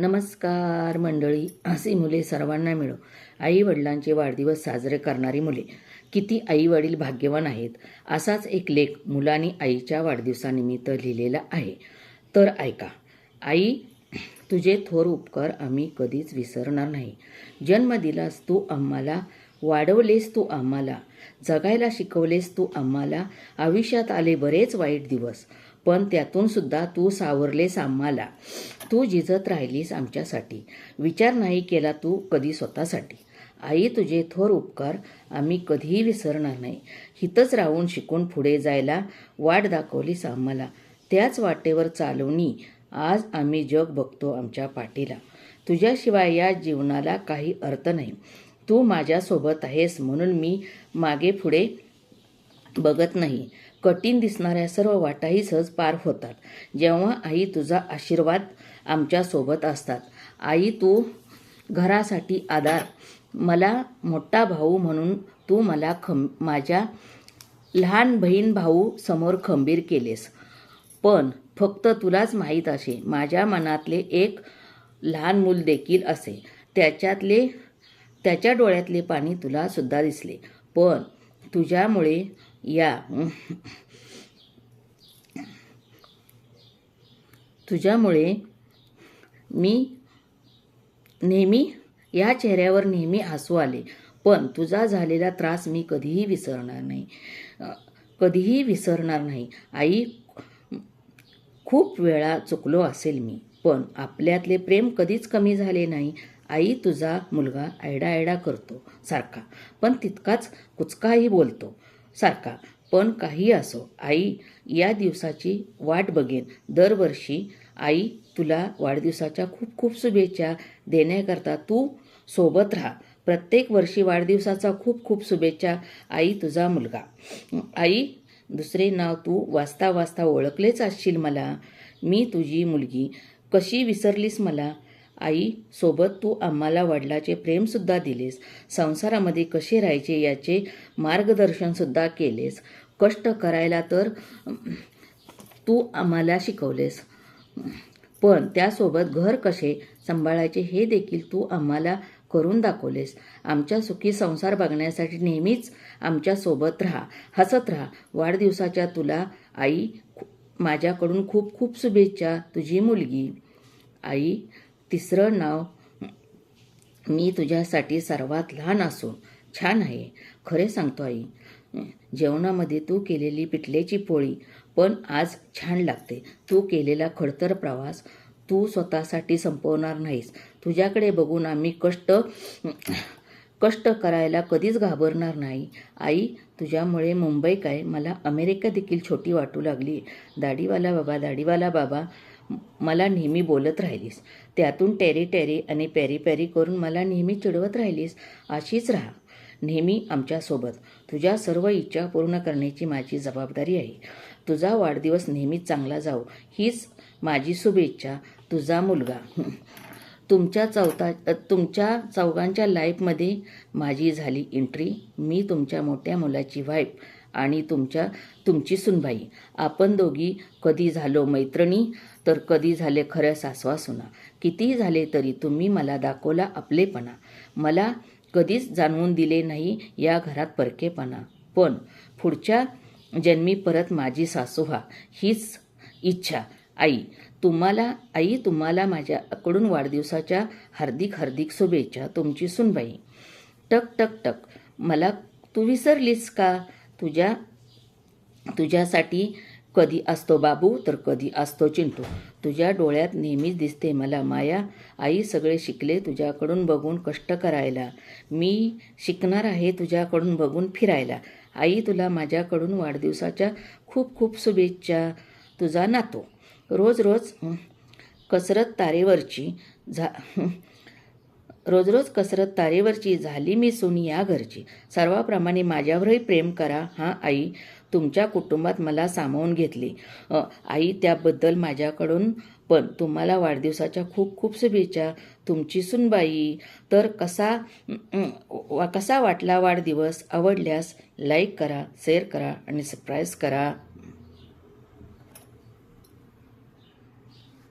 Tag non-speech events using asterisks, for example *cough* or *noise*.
नमस्कार मंडळी अशी मुले सर्वांना मिळो. आई वडिलांचे वाढदिवस साजरे करणारी मुले. किती आई वडील भाग्यवान आहेत असाच एक लेख मुलांनी आईच्या वाढदिवसानिमित्त लिहिलेला आहे. तर ऐका आई तुझे थोर उपकार आम्ही कधीच विसरणार नाही. जन्म दिलास तू आम्हाला वाढवलेस तू आम्हाला जगायला शिकवलेस तू आम्हाला आयुष्यात आले बरेच वाईट दिवस. पण त्यातून सुद्धा तू सावरलेस आम्हाला. तू जिजत राहिलीस आमच्यासाठी. विचार नाही केला तू कधी स्वतःसाठी. आई तुझे थोर उपकार आम्ही कधीही विसरणार नाही. हितच राहून शिकून पुढे जायला वाट दाखवलीस आम्हाला. त्याच वाटेवर चालवणी आज आम्ही जग बघतो आमच्या पाठीला. तुझ्याशिवाय या जीवनाला काही अर्थ नाही. तू माझ्यासोबत आहेस म्हणून मी मागे पुढे बघत नाही. कठीण दिसणाऱ्या सर्व वाटाही सहज पार होतात. जेव्हा आई तुझा आशीर्वाद आमच्यासोबत असतात. आई तू घरासाठी आधार. मला मोठा भाऊ म्हणून तू मला खं माझ्या लहान बहीण भाऊ समोर खंबीर केलेस. पण फक्त तुलाच माहीत असे. माझ्या मनातले एक लहान मूल देखील असे. त्याच्यातले त्याच्या डोळ्यातले पाणी तुला सुद्धा दिसले. पण तुझ्यामुळे या. तुझ्यामुळे मी नेहमी या चेहऱ्यावर नेहमी हसू आले पण तुझा झालेला त्रास मी कधीही विसरणार नाही. कधीही विसरणार नाही. आई खूप वेळा चुकलो असेल मी पण आपल्यातले प्रेम कधीच कमी झाले नाही. आई तुझा मुलगा आयडा आयडा करतो सारखा पण तितकाच कुचकाही बोलतो. सारखा. पण काही असो आई या दिवसाची वाट बघेन. दरवर्षी आई तुला वाढदिवसाच्या खूप खूप शुभेच्छा देण्याकरता तू सोबत राहा. प्रत्येक वर्षी वाढदिवसाचा खूप खूप शुभेच्छा आई तुझा मुलगा. आई दुसरे नाव तू वाचता वाचता ओळखलेच असशील मला. मी तुझी मुलगी. कशी विसरलीस मला? आई सोबत तू आम्हाला वडिलाचे प्रेमसुद्धा दिलेस. संसारामध्ये कसे राहायचे याचे मार्गदर्शनसुद्धा केलेस. कष्ट करायला तर तू आम्हाला शिकवलेस. पण त्यासोबत घर कसे सांभाळायचे हे देखील तू आम्हाला करून दाखवलेस. आमच्या सुखी संसार बघण्यासाठी नेहमीच आमच्यासोबत राहा. हसत राहा. वाढदिवसाच्या तुला आई माझ्याकडून खूप खूप शुभेच्छा. तुझी मुलगी. आई तिसरं नाव मी तुझ्यासाठी सर्वात लहान असून छान आहे. खरे सांगतो आई जेवणामध्ये तू केलेली पिठल्याची पोळी पण आज छान लागते. तू केलेला खडतर प्रवास तू स्वतःसाठी संपवणार नाहीस. तुझ्याकडे बघून आम्ही कष्ट कष्ट करायला कधीच घाबरणार नाही. आई तुझ्यामुळे मुंबई काय? मला अमेरिका देखील छोटी वाटू लागली. दाढीवाला बाबा दाढीवाला बाबा मला नेहमी बोलत राहिलीस. त्यातून टेरी टेरी आणि पॅरी पॅरी करून मला नेहमी चिडवत राहिलीस. अशीच राहा. नेहमी आमच्यासोबत. तुझ्या सर्व इच्छा पूर्ण करण्याची माझी जबाबदारी आहे. तुझा वाढदिवस नेहमीच चांगला जाऊ हीच माझी शुभेच्छा तुझा मुलगा. *laughs* तुमच्या चौथा तुमच्या चौघांच्या लाईफमध्ये माझी झाली एंट्री मी तुमच्या मोठ्या मुलाची वाईफ आणि तुमच्या तुमची सुनबाई. आपण दोघी कधी झालो मैत्रिणी? तर कधी झाले खऱ्या सासवा सुना कितीही झाले तरी तुम्ही मला दाखवला आपलेपणा. मला कधीच जाणवून दिले नाही या घरात परकेपणा. पण पुढच्या जन्मी परत माझी सासू व्हा हीच इच्छा. आई तुम्हाला आई तुम्हाला माझ्याकडून वाढदिवसाच्या हार्दिक हार्दिक शुभेच्छा तुमची सुनबाई. टक टक टक. मला तू विसरलीस का? तुझ्या तुझ्यासाठी कधी असतो बाबू? तर कधी असतो चिंटू. तुझ्या डोळ्यात नेहमीच दिसते मला माया. आई सगळे शिकले तुझ्याकडून बघून कष्ट करायला. मी शिकणार आहे तुझ्याकडून बघून फिरायला. आई तुला माझ्याकडून वाढदिवसाच्या खूप खूप शुभेच्छा. तुझा नातो. रोज रोज कसरत तारेवरची झा रोज रोज कसरत तारेवरची झाली मी सून या घरची. सर्वाप्रमाणे माझ्यावरही प्रेम करा हां आई तुमच्या कुटुंबात मला सामावून घेतले. आई त्याबद्दल माझ्याकडून पण तुम्हाला वाढदिवसाच्या खूप खूप शुभेच्छा. तुमची सुनबाई तर कसा वा- कसा वाटला वाढदिवस? आवडल्यास लाईक करा शेअर करा आणि सबस्क्राईब करा.